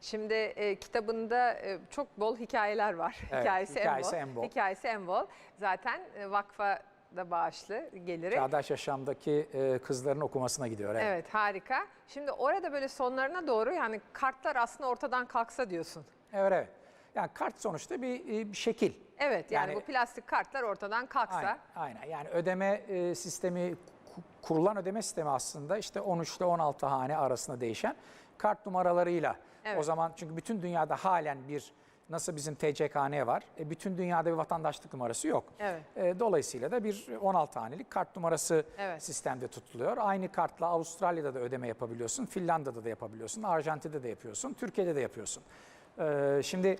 Şimdi e, kitabında e, çok bol hikayeler var. Evet, hikayesi, hikayesi en bol. Hikayesi en bol. Zaten e, vakfa da bağışlı geliri. Çağdaş yaşamdaki e, kızların okumasına gidiyor. Evet. Evet harika. Şimdi orada böyle sonlarına doğru yani kartlar aslında ortadan kalksa diyorsun. Evet, evet. Yani kart sonuçta bir, e, bir şekil. Evet yani, Yani- bu plastik kartlar ortadan kalksa. Aynen, aynen. Yani ödeme e, sistemi, ku- kurulan ödeme sistemi aslında işte 13 ile 16 hane arasında değişen kart numaralarıyla. Evet. O zaman çünkü bütün dünyada halen bir nasıl bizim TCKN var, e, bütün dünyada bir vatandaşlık numarası yok. Evet. E, dolayısıyla da bir 16 hanelik kart numarası Evet. sistemde tutuluyor. Aynı kartla Avustralya'da da ödeme yapabiliyorsun, Finlandiya'da da yapabiliyorsun, Arjantin'de de yapıyorsun, Türkiye'de de yapıyorsun. E, şimdi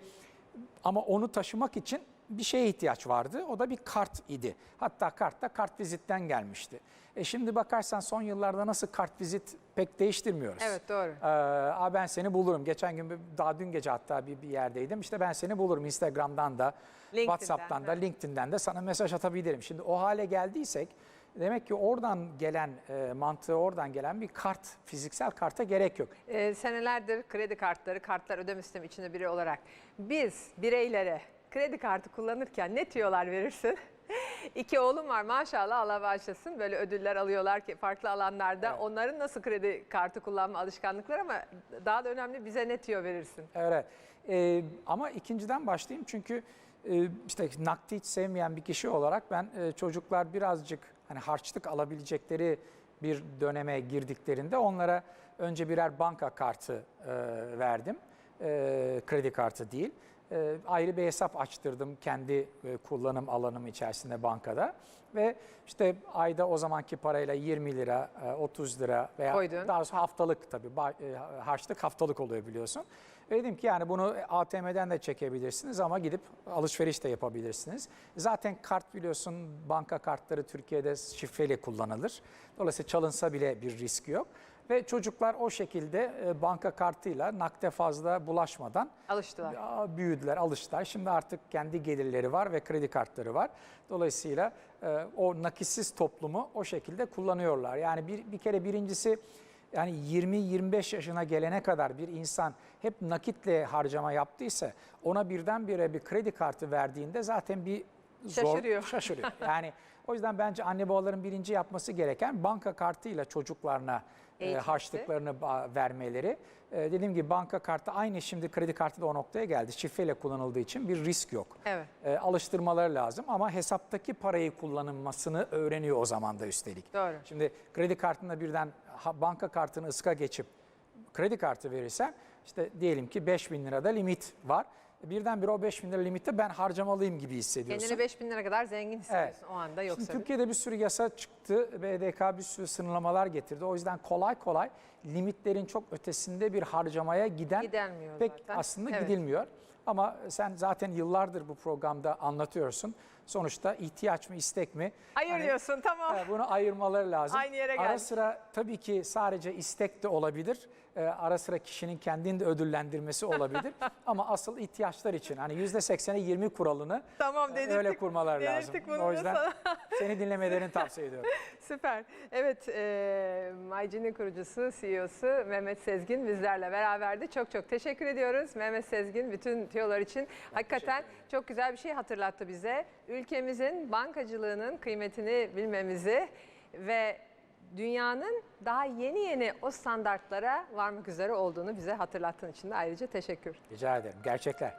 ama onu taşımak için bir şeye ihtiyaç vardı. O da bir kart idi. Hatta kart da kart vizitten gelmişti. E şimdi bakarsan son yıllarda nasıl kart vizit pek değiştirmiyoruz. Evet doğru. Ee, "Aa, ben seni bulurum. Geçen gün bir- daha dün gece hatta bir, bir yerdeydim. İşte ben seni bulurum Instagram'dan da, LinkedIn'den, WhatsApp'tan da, ha. LinkedIn'den de sana mesaj atabilirim. Şimdi o hale geldiysek demek ki oradan gelen e, mantığı oradan gelen bir kart, fiziksel karta gerek yok. Ee, senelerdir kredi kartları, kartlar ödeme sistemi içinde biri olarak biz bireylere kredi kartı kullanırken ne tüyolar verirsin? İki oğlum var maşallah Allah bağışlasın böyle ödüller alıyorlar ki farklı alanlarda. Evet. Onların nasıl kredi kartı kullanma alışkanlıkları ama daha da önemli bize ne tüyo verirsin? Evet. Ee, ama ikinciden başlayayım çünkü e, işte nakdi hiç sevmeyen bir kişi olarak ben e, çocuklar birazcık hani harçlık alabilecekleri bir döneme girdiklerinde onlara önce birer banka kartı e, verdim. E, kredi kartı değil. E, ayrı bir hesap açtırdım kendi e, kullanım alanım içerisinde bankada ve işte ayda o zamanki parayla 20 lira, e, 30 lira veya Koydun. daha sonra haftalık tabii e, harçlık haftalık oluyor biliyorsun. Ve dedim ki yani bunu ATM'den de çekebilirsiniz ama gidip alışveriş de yapabilirsiniz. Zaten kart biliyorsun banka kartları Türkiye'de şifreli kullanılır. Dolayısıyla çalınsa bile bir risk yok. Ve çocuklar o şekilde e, banka kartıyla nakde fazla bulaşmadan Alıştılar. ya, büyüdüler, alıştılar. Şimdi artık kendi gelirleri var ve kredi kartları var. Dolayısıyla e, o nakitsiz toplumu o şekilde kullanıyorlar. Yani bir, bir kere birincisi yani 20-25 yaşına gelene kadar bir insan hep nakitle harcama yaptıysa ona birdenbire bir kredi kartı verdiğinde zaten bir zor Şaşırıyor. şaşırıyor. Yani o yüzden bence anne babaların birinci yapması gereken banka kartıyla çocuklarına e, harçlıklarını vermeleri. E, dediğim gibi banka kartı aynı şimdi kredi kartı da o noktaya geldi. Şifreyle kullanıldığı için bir risk yok. Evet. E, alıştırmaları lazım ama hesaptaki parayı kullanılmasını öğreniyor o zaman da üstelik. Doğru. Şimdi kredi kartında birden ha- banka kartını ıska geçip kredi kartı verirsen işte diyelim ki 5000 lirada limit var. Birdenbire o 5000 lira limitte ben harcamalıyım gibi hissediyorsun. Kendini 5000 lira kadar zengin hissediyorsun o anda yoksa. Şimdi Türkiye'de bir sürü yasa çıktı. BDK bir sürü sınırlamalar getirdi. O yüzden kolay kolay limitlerin çok ötesinde bir harcamaya giden Gidenmiyor pek zaten. aslında Evet. gidilmiyor. Ama sen zaten yıllardır bu programda anlatıyorsun. Sonuçta ihtiyaç mı istek mi? Hayır Hani, diyorsun tamam. e, Bunu ayırmaları lazım. Aynı yere Ara geldik. sıra tabii ki sadece istek de olabilir. E, Ara sıra kişinin kendini de ödüllendirmesi olabilir. Ama asıl ihtiyaçlar için hani %80'e 20 kuralını Tamam e, dedirttik. öyle kurmalar lazım. bunu O yüzden sana. seni dinlemelerini tavsiye ediyorum. Süper. Evet, e, MyGen'in kurucusu, CEO'su Mehmet Sezgin bizlerle beraberdi. Çok çok teşekkür ediyoruz Mehmet Sezgin bütün tüyolar için. Hakikaten çok güzel bir şey hatırlattı bize. Ülkemizin bankacılığının kıymetini bilmemizi ve dünyanın daha yeni yeni o standartlara varmak üzere olduğunu bize hatırlattığın için de ayrıca teşekkür. Rica ederim. Gerçekler.